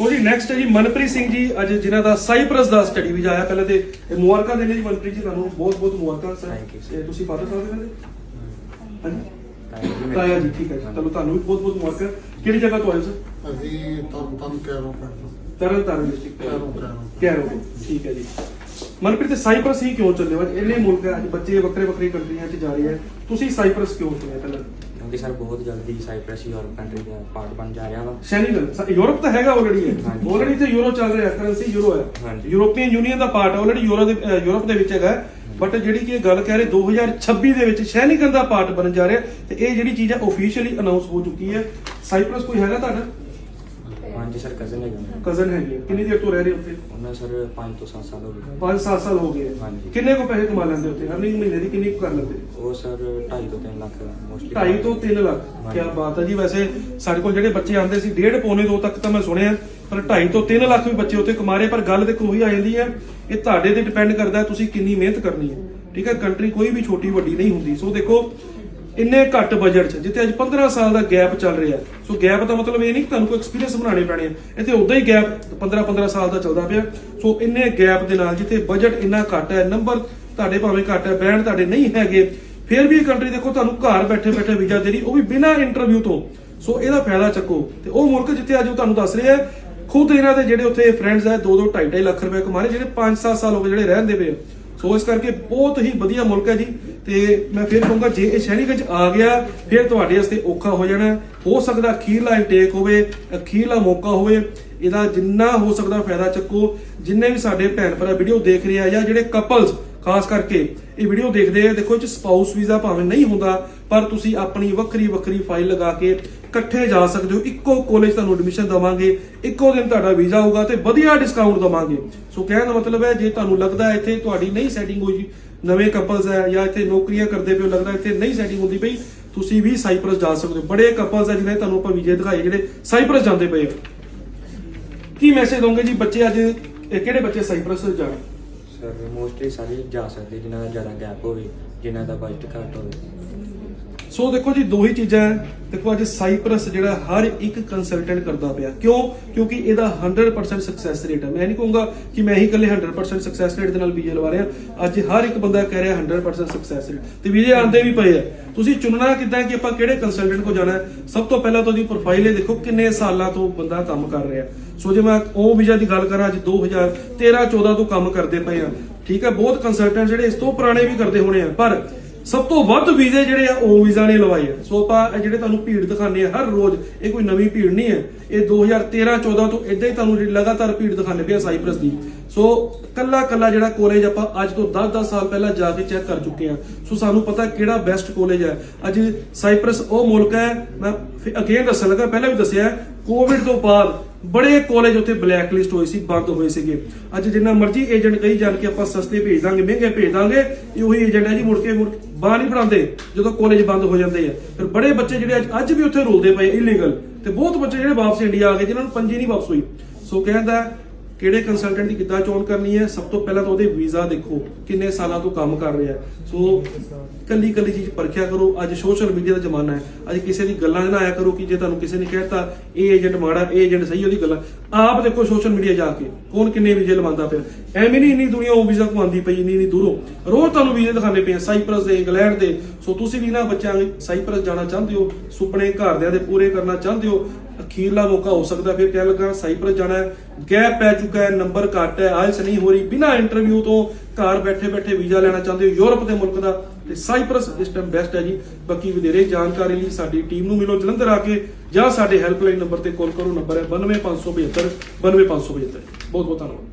ਸੋ ਜੀ ਨੈਕਸਟ ਹੈ ਜੀ ਮਨਪ੍ਰੀਤ ਸਿੰਘ ਜੀ ਅੱਜ ਜਿਨ੍ਹਾਂ ਦਾ ਸਾਈਪ੍ਰਸ ਦਾ ਸਟੱਡੀ ਵੀਜ਼ਾ ਆਇਆ ਪਹਿਲਾਂ ਤੇ ਇਹ ਮੁਬਾਰਕਾਂ ਦੇਣੇ ਜੀ ਮਨਪ੍ਰੀਤ ਜੀ ਤੁਹਾਨੂੰ ਬਹੁਤ ਬਹੁਤ ਮੁਬਾਰਕਾਂ ਸਰ Thank you, sir. ਇਹ ਤੁਸੀਂ ਫਾਦਰ ਸਾਹਿਬ ਦੇ ਹਾਂਜੀ। ਤਾਇਆ ਜੀ ਮੇਰੇ- ਤਾਇਆ ਜੀ ਠੀਕ ਹੈ ਜੀ। ਚਲੋ ਤੁਹਾਨੂੰ ਵੀ ਬਹੁਤ ਬਹੁਤ ਮੁਬਾਰਕਾਂ। ਕਿਹੜੀ ਜਗ੍ਹਾ ਤੋਂ ਆਏ ਹੋ ਸਰ ਅਸੀਂ ਪਿੰਡ ਤਰਨ ਤਾਰਨ ਡਿਸਟ੍ਰਿਕਟ ਕਹਿਰੋ ਕਹਿਰੋ ਕੈਰੋ ਤੋਂ ਠੀਕ ਹੈ ਜੀ। ਮਨਪ੍ਰੀਤ ਸਾਈਪ੍ਰਸ ਹੀ ਕਿਉਂ ਚੱਲੇ ਹੋ? ਇੰਨੇ ਮੁਲਕ ਹੈ ਅੱਜ ਬੱਚੇ ਵੱਖਰੇ ਵੱਖਰੇ ਕੰਟਰੀਆਂ 'ਚ ਜਾ ਰਹੇ ਹੈ। ਤੁਸੀਂ ਸਾਈਪ੍ਰਸ ਕਿਉਂ ਚੁਣਿਆ ਪਹਿਲਾਂ? ਕਿਉਂਕਿ ਸਰ ਬਹੁਤ ਜਲਦੀ ਸਾਈਪ੍ਰੈਸ ਯੂਰਪ ਕੰਟਰੀ ਦਾ ਪਾਰਟ ਬਣ ਜਾ ਰਿਹਾ ਵਾ। ਸ਼ੈਨਿਗਨ ਯੂਰਪ ਤਾਂ ਹੈਗਾ ਆਲਰੇਡੀ ਹੈ ਹਾਂਜੀ। ਆਲਰੇਡੀ ਤੇ ਯੂਰੋ ਚੱਲ ਰਿਹਾ ਕਰੰਸੀ ਯੂਰੋ ਹੈ। ਹਾਂਜੀ। ਯੂਰੋਪੀਅਨ ਯੂਨੀਅਨ ਦਾ ਪਾਰਟ ਆਲਰੇਡੀ ਯੂਰੋ ਦੇ ਅਹ ਯੂਰਪ ਦੇ ਵਿੱਚ ਹੈਗਾ। ਬਟ ਜਿਹੜੀ ਕਿ ਇਹ ਗੱਲ ਕਹਿ ਰਹੇ 2026 ਦੇ ਵਿੱਚ ਸ਼ੈਨਿਗਨ ਦਾ ਪਾਰਟ ਬਣਨ ਜਾ ਰਿਹਾ। ਤੇ ਇਹ ਜਿਹੜੀ ਚੀਜ਼ ਹੈ ਆਫੀਸ਼ੀਅਲੀ ਅਨਾਉਂਸ ਹੋ ਚੁੱਕੀ ਹੈ। ਸਾਈਪ੍ਰਸ ਕੋਈ ਹੈਗਾ ਤੁਹਾਡਾ? ਹਾਂਜੀ ਸਰ ਕਜ਼ਨ ਹੈਗਾ। ਕਜ਼ਨ ਹੈਗੀ ਹੈ ਕਿੰਨੀ ਦੇਰ ਤੋਂ ਰਹਿ ਰਹੇ ਉੱਥੇ? ਉਹਨਾਂ ਸਰ 5 ਤੋਂ 7 ਸਾਲ ਹੋ ਗਏ। 5-7 ਸਾਲ ਹੋ ਗਏ ਹੈ। ਹਾਂਜੀ। ਕਿੰਨੇ ਕੋ ਪੈਸੇ ਕਮਾ ਲੈਂਦੇ ਉੱਥੇ? ਅਰਨਿੰਗ ਮਹੀਨੇ ਦੀ ਕਿੰਨੀ ਕੁ ਕਰ ਲੈਂਦੇ? ਉਹ ਸਰ 2.5 ਤੋਂ 3 ਲੱਖ ਮੋਸਟਲੀ 2.5 ਤੋਂ 3 ਲੱਖ? ਹਾਂਜੀ। ਕੀ ਬਾਤ ਹੈ ਜੀ। ਵੈਸੇ ਸਾਡੇ ਕੋਲ ਜਿਹੜੇ ਬੱਚੇ ਆਉਂਦੇ ਸੀ ਡੇਢ ਪੌਣੇ ਦੋ ਤੱਕ ਤਾਂ ਮੈਂ ਸੁਣਿਆ ਪਰ 2.5 ਤੋਂ 3 ਲੱਖ ਵੀ ਬੱਚੇ ਉੱਥੇ ਕਮਾ ਰਹੇ ਪਰ ਗੱਲ ਤੇ ਉਹੀ ਆ ਜਾਂਦੀ ਹੈ ਇਹ ਤੁਹਾਡੇ ਤੇ ਡਿਪੈਂਡ ਕਰਦਾ ਹੈ ਤੁਸੀਂ ਕਿੰਨੀ ਮਿਹਨਤ ਕਰਨੀ ਹੈ। ਠੀਕ ਹੈ ਕੰਟਰੀ ਕੋਈ ਵੀ ਛੋਟੀ ਵੱਡੀ ਨਹੀਂ ਹੁੰਦੀ। ਸੋ ਦੇਖੋ ਇੰਨੇ ਘੱਟ ਬਜਟ 'ਚ, ਜਿੱਥੇ ਅੱਜ 15 ਸਾਲ ਦਾ ਗੈਪ ਚੱਲ ਰਿਹਾ। ਸੋ ਗੈਪ ਦਾ ਮਤਲਬ ਇਹ ਨਹੀਂ ਕਿ ਤੁਹਾਨੂੰ ਕੋਈ ਐਕਸਪੀਰੀਅੰਸ ਬਣਾਉਣੇ ਪੈਣੇ ਆ ਇੱਥੇ ਉਦਾਂ ਹੀ ਗੈਪ 15 15 ਸਾਲ ਦਾ ਚੱਲਦਾ ਪਿਆ। ਸੋ ਇੰਨੇ ਗੈਪ ਦੇ ਨਾਲ ਜਿੱਥੇ ਬਜਟ ਇੰਨਾ ਘੱਟ ਹੈ ਨੰਬਰ ਤੁਹਾਡੇ ਭਾਵੇਂ ਘੱਟ ਹੈ ਬੈਂਡ ਤੁਹਾਡੇ ਨਹੀਂ ਹੈਗੇ, ਫਿਰ ਵੀ ਇਹ ਕੰਟਰੀ ਦੇਖੋ ਤੁਹਾਨੂੰ ਘਰ ਬੈਠੇ ਬੈਠੇ ਵੀਜ਼ਾ ਦੇ ਰਹੀ, ਉਹ ਵੀ ਬਿਨਾਂ ਇੰਟਰਵਿਊ ਤੋਂ। ਸੋ ਇਹਦਾ ਫਾਇਦਾ ਚੱਕੋ। ਤੇ ਉਹ ਮੁਲਕ ਜਿੱਥੇ ਅੱਜ ਉਹ ਤੁਹਾਨੂੰ ਦੱਸ ਰਿਹਾ ਹੈ, ਖੁਦ ਇਹਨਾਂ ਦੇ ਜਿਹੜੇ ਉੱਥੇ ਫਰੈਂਡਸ ਹੈ 2 2 2.5 ਲੱਖ ਰੁਪਏ ਕਮਾ ਰਹੇ ਜਿਹੜੇ 5-7 ਸਾਲ ਹੋ ਗਏ ਜਿਹੜੇ ਰਹਿੰਦੇ ਪਏ ਸੋ ਇਸ ਕਰਕੇ ਬਹੁਤ ਹੀ ਵਧੀਆ ਮੁਲਕ ਹੈ ਜੀ। ਤੇ ਮੈਂ ਫਿਰ ਕਹੂੰਗਾ, ਜੇ ਇਹ ਸ਼ਹਿਰੀਗੰਜ ਆ ਗਿਆ, ਫਿਰ ਤੁਹਾਡੇ ਵਾਸਤੇ ਔਖਾ ਹੋ ਜਾਣਾ। ਹੋ ਸਕਦਾ ਅਖੀਰਲਾ ਇਨਟੇਕ ਹੋਵੇ ਅਖੀਰਲਾ ਮੌਕਾ ਹੋਵੇ, ਇਹਦਾ ਜਿੰਨਾ ਹੋ ਸਕਦਾ ਫਾਇਦਾ ਚੱਕੋ। ਜਿੰਨੇ ਵੀ ਸਾਡੇ ਭੈਣ ਭਰਾ ਵੀਡੀਓ ਦੇਖ ਰਹੇ ਆ ਜਾਂ ਜਿਹੜੇ ਕਪਲਸ ਖਾਸ ਕਰਕੇ, ਇਹ ਵੀਡੀਓ ਦੇਖਦੇ ਆ, ਦੇਖੋ ਇਹ ਚ ਸਪਾਊਸ ਵੀਜ਼ਾ ਭਾਵੇਂ ਨਹੀਂ ਹੁੰਦਾ, ਪਰ ਤੁਸੀਂ ਆਪਣੀ ਵੱਖਰੀ ਵੱਖਰੀ ਫਾਈਲ ਲਗਾ ਕੇ ਇਕੱਠੇ ਜਾ ਸਕਦੇ ਹੋ। ਇੱਕੋ ਕਾਲਜ ਤੁਹਾਨੂੰ ਐਡਮਿਸ਼ਨ ਦਵਾਂਗੇ, ਇੱਕੋ ਦਿਨ ਤੁਹਾਡਾ ਵੀਜ਼ਾ ਹੋਊਗਾ ਤੇ ਵਧੀਆ ਡਿਸਕਾਊਂਟ ਦਵਾਂਗੇ। ਸੋ ਕਹਿਣ ਦਾ ਮਤਲਬ ਹੈ, ਜੇ ਤੁਹਾਨੂੰ ਲੱਗਦਾ ਇੱਥੇ ਤੁਹਾਡੀ ਨਹੀਂ ਸੈਟਿੰਗ ਹੋਈ ਜੀ ਨਵੇਂ ਕਪਲਸ ਹੈ ਜਾਂ ਇੱਥੇ ਨੌਕਰੀਆਂ ਕਰਦੇ ਪਿਓ ਲੱਗਦਾ ਇੱਥੇ ਨਹੀਂ ਸੈਟਿੰਗ ਹੁੰਦੀ ਪਈ। ਤੁਸੀਂ ਵੀ ਸਾਈਪ੍ਰਸ ਜਾ ਸਕਦੇ ਹੋ। ਬੜੇ ਕਪਲਸ ਹੈ ਜਿਹਨੇ ਤੁਹਾਨੂੰ ਆਪਾਂ ਵੀਜ਼ੇ ਦਿਖਾਏ, ਜਿਹੜੇ ਸਾਈਪ੍ਰਸ ਜਾਂਦੇ ਪਏ ਕੀ ਮੈਸੇਜ ਦੋਗੇ ਜੀ ਬੱਚੇ ਅੱਜ ਕਿਹੜੇ ਬੱਚੇ ਸਾਈਪ੍ਰਸ ਜਾਣ? ਸਰ ਮੋਸਟਲੀ ਸਾਰੇ ਜਾ ਸਕਦੇ ਜਿਨ੍ਹਾਂ ਦਾ ਜ਼ਿਆਦਾ ਗੈਪ ਹੋਵੇ, ਜਿਨ੍ਹਾਂ ਦਾ ਬਜਟ ਘੱਟ ਹੋਵੇ। ਸੋ ਦੇਖੋ ਜੀ, ਦੋ ਹੀ ਚੀਜ਼ਾਂ ਹੈ। ਦੇਖੋ ਅੱਜ ਸਾਈਪ੍ਰਸ ਜਿਹੜਾ ਹਰ ਇੱਕ ਕੰਸਲਟੈਂਟ ਕਰਦਾ ਪਿਆ। ਕਿਉਂ? ਕਿਉਂਕਿ ਇਹਦਾ 100% ਸਕਸੈਸ ਰੇਟ ਹੈ। ਮੈਂ ਨਹੀਂ ਕਹੂੰਗਾ ਕਿ ਮੈਂ ਹੀ ਇਕੱਲੇ 100% ਸਕਸੈਸ ਰੇਟ ਦੇ ਨਾਲ ਵੀਜ਼ੇ ਲਵਾ ਰਿਹਾ ਅੱਜ ਹਰ ਇੱਕ ਬੰਦਾ ਕਹਿ ਰਿਹਾ 100% ਸਕਸੈਸ ਰੇਟ ਤੇ ਵੀਜ਼ੇ ਆਉਂਦੇ ਵੀ ਪਏ ਆ। ਤੁਸੀਂ ਚੁਣਨਾ ਕਿੱਦਾਂ ਕਿ ਆਪਾਂ ਕਿਹੜੇ ਕੰਸਲਟੈਂਟ ਕੋ ਜਾਣਾ ਸਭ ਤੋਂ ਪਹਿਲਾਂ ਤਾਂ ਉਹਦੀ ਪ੍ਰੋਫਾਈਲ ਇਹ ਦੇਖੋ ਕਿੰਨੇ ਸਾਲਾਂ ਤੋਂ ਬੰਦਾ ਕੰਮ ਕਰ ਰਿਹਾ। ਸੋ ਜੇ ਮੈਂ ਉਹ ਵੀਜ਼ਾ ਦੀ ਗੱਲ ਕਰਾਂ, ਅੱਜ 2013 14 ਤੋਂ ਕੰਮ ਕਰਦੇ ਪਏ ਆ। ਠੀਕ ਹੈ, ਬਹੁਤ ਕੰਸਲਟੈਂਟ ਜਿਹੜੇ ਇਸ ਤੋਂ ਪੁਰਾਣੇ ਵੀ ਕਰਦੇ ਹੋਣੇ ਆ। ਪਰ ਸਭ ਤੋਂ ਵੱਧ ਵੀਜ਼ੇ ਜਿਹੜੇ ਆ, ਉਹ ਵੀਜ਼ਾ ਨੇ ਲਵਾਏ ਆ। ਸੋ ਆਪਾਂ ਜਿਹੜੇ ਤੁਹਾਨੂੰ ਭੀੜ ਦਿਖਾਉਂਦੇ ਆ, ਹਰ ਰੋਜ਼ ਇਹ ਕੋਈ ਨਵੀਂ ਭੀੜ ਨਹੀਂ ਹੈ। ਇਹ 2013 14 ਤੋਂ ਇਦਾਂ ਹੀ ਤੁਹਾਨੂੰ ਲਗਾਤਾਰ ਭੀੜ ਦਿਖਾਉਂਦੇ ਪਿਆ ਸਾਈਪ੍ਰਸ ਦੀ। ਸੋ ਕੱਲਾ ਕੱਲਾ ਜਿਹੜਾ ਕਾਲਜ ਆਪਾਂ ਅੱਜ ਤੋਂ 10-10 ਸਾਲ ਪਹਿਲਾਂ ਜਾ ਕੇ ਚੈੱਕ ਕਰ ਚੁੱਕੇ ਆ। ਸੋ ਸਾਨੂੰ ਪਤਾ ਕਿਹੜਾ ਬੈਸਟ ਕਾਲਜ ਹੈ। ਅੱਜ ਸਾਈਪ੍ਰਸ ਉਹ ਮੁਲਕ ਹੈ, ਮੈਂ ਅਗੇਨ ਦੱਸਣ ਲੱਗਾ, ਪਹਿਲਾਂ ਵੀ ਦੱਸਿਆ ਕੋਵਿਡ ਤੋਂ ਬਾਅਦ ਬੜੇ ਕਾਲਜ ਉੱਥੇ ਬਲੈਕ ਲਿਸਟ ਹੋਏ ਸੀ, ਬੰਦ ਹੋਏ ਸੀਗੇ। ਅੱਜ ਜਿੰਨਾ ਮਰਜ਼ੀ ਏਜੰਟ ਕਹੀ ਜਾਣ ਕੇ ਆਪਾਂ ਸਸਤੇ ਭੇਜ ਦਾਂਗੇ, ਮਹਿੰਗੇ ਭੇਜ ਦਾਂਗੇ, ਇਹ ਉਹੀ ਏਜੰਟ ਹੈ ਜੀ, ਮੁੜ ਕੇ ਬਾਹਰ ਨਹੀਂ ਪੜਾਉਂਦੇ ਜਦੋਂ ਕਾਲਜ ਬੰਦ ਹੋ ਜਾਂਦੇ ਆ। ਫਿਰ ਬੜੇ ਬੱਚੇ ਜਿਹੜੇ ਅੱਜ ਵੀ ਉੱਥੇ ਰੁਲਦੇ ਪਏ ਇਲੀਗਲ ਤੇ ਬਹੁਤ ਬੱਚੇ ਜਿਹੜੇ ਵਾਪਸ ਇੰਡੀਆ ਆ ਗਏ, ਜਿਨ੍ਹਾਂ ਨੂੰ ਪੰਜੀ ਨਹੀਂ ਵਾਪਸ ਹੋਈ। ਸੋ ਕਹਿੰਦਾ, ਕਿਹੜੇ ਕੰਸਲਟੈਂਟ ਦੀ ਕਿੱਦਾਂ ਚੋਣ ਕਰਨੀ ਹੈ? ਸਭ ਤੋਂ ਪਹਿਲਾਂ ਤਾਂ ਉਹਦੇ ਵੀਜ਼ਾ ਦੇਖੋ, ਕਿੰਨੇ ਸਾਲਾਂ ਤੋਂ ਕੰਮ ਕਰ ਰਿਹਾ। ਸੋ ਕੱਲੀ ਕੱਲੀ ਚੀਜ਼ ਪਰਖਿਆ ਕਰੋ। ਅੱਜ ਸੋਸ਼ਲ ਮੀਡੀਆ ਦਾ ਜ਼ਮਾਨਾ ਹੈ। ਅੱਜ ਕਿਸੇ ਦੀ ਗੱਲਾਂ ਨਾ ਆਇਆ ਕਰੋ ਕਿ ਜੇ ਤੁਹਾਨੂੰ ਕਿਸੇ ਨੇ ਕਹਿਤਾ ਇਹ ਏਜੰਟ ਮਾੜਾ ਇਹ ਏਜੰਟ ਸਹੀ ਉਹਦੀ ਗੱਲਾਂ। ਆਪ ਦੇਖੋ ਸੋਸ਼ਲ ਮੀਡੀਆ ਜਾ ਕੇ ਕੌਣ ਕਿੰਨੇ ਵੀਜ਼ੇ ਲਵਾਉਂਦਾ ਪਿਆ। ਐਵੇਂ ਨਹੀਂ ਇੰਨੀ ਦੁਨੀਆ ਉਹ ਵੀਜ਼ਾ ਕਮਾਉਂਦੀ ਪਈ ਇੰਨੀ ਇੰਨੀ ਦੂਰੋਂ। ਰੋਜ਼ ਤੁਹਾਨੂੰ ਵੀਜ਼ੇ ਦਿਖਾਣੇ ਪਏ ਆ, ਦੇ ਇੰਗਲੈਂਡ ਦੇ। ਸੋ ਤੁਸੀਂ ਵੀ ਨਾ ਬੱਚਿਆਂ ਲਈ ਜਾਣਾ ਚਾਹੁੰਦੇ ਹੋ ਸੁਪਨੇ ਘਰਦਿਆਂ ਦੇ ਪੂਰੇ ਕਰਨਾ ਚਾਹੁੰਦੇ ਹੋ ਅਖੀਰਲਾ ਮੌਕਾ ਹੋ ਸਕਦਾ ਫਿਰ ਕਹਿ ਲੱਗਾ ਸਾਈਪ੍ਰਸ ਜਾਣਾ ਹੈ। ਗੈਪ ਪੈ ਚੁੱਕਾ ਹੈ ਨੰਬਰ ਘੱਟ ਹੈ ਆਇਲਸ ਨਹੀਂ ਹੋ ਰਹੀ। ਬਿਨਾਂ ਇੰਟਰਵਿਊ ਤੋਂ ਘਰ ਬੈਠੇ ਬੈਠੇ ਵੀਜ਼ਾ ਲੈਣਾ ਚਾਹੁੰਦੇ ਹੋ ਯੂਰਪ ਦੇ ਮੁਲਕ ਦਾ ਤੇ ਸਾਈਪ੍ਰਸ ਇਸ ਟਾਈਮ ਬੈਸਟ ਹੈ ਜੀ। ਬਾਕੀ ਵਧੇਰੇ ਜਾਣਕਾਰੀ ਲਈ ਸਾਡੀ ਟੀਮ ਨੂੰ ਮਿਲੋ ਜਲੰਧਰ ਆ ਕੇ ਜਾਂ ਸਾਡੇ ਹੈਲਪਲਾਈਨ ਨੰਬਰ ਤੇ ਕਾਲ ਕਰੋ। ਨੰਬਰ ਹੈ 92572 92572 ਬਹੁਤ ਬਹੁਤ ਧੰਨਵਾਦ।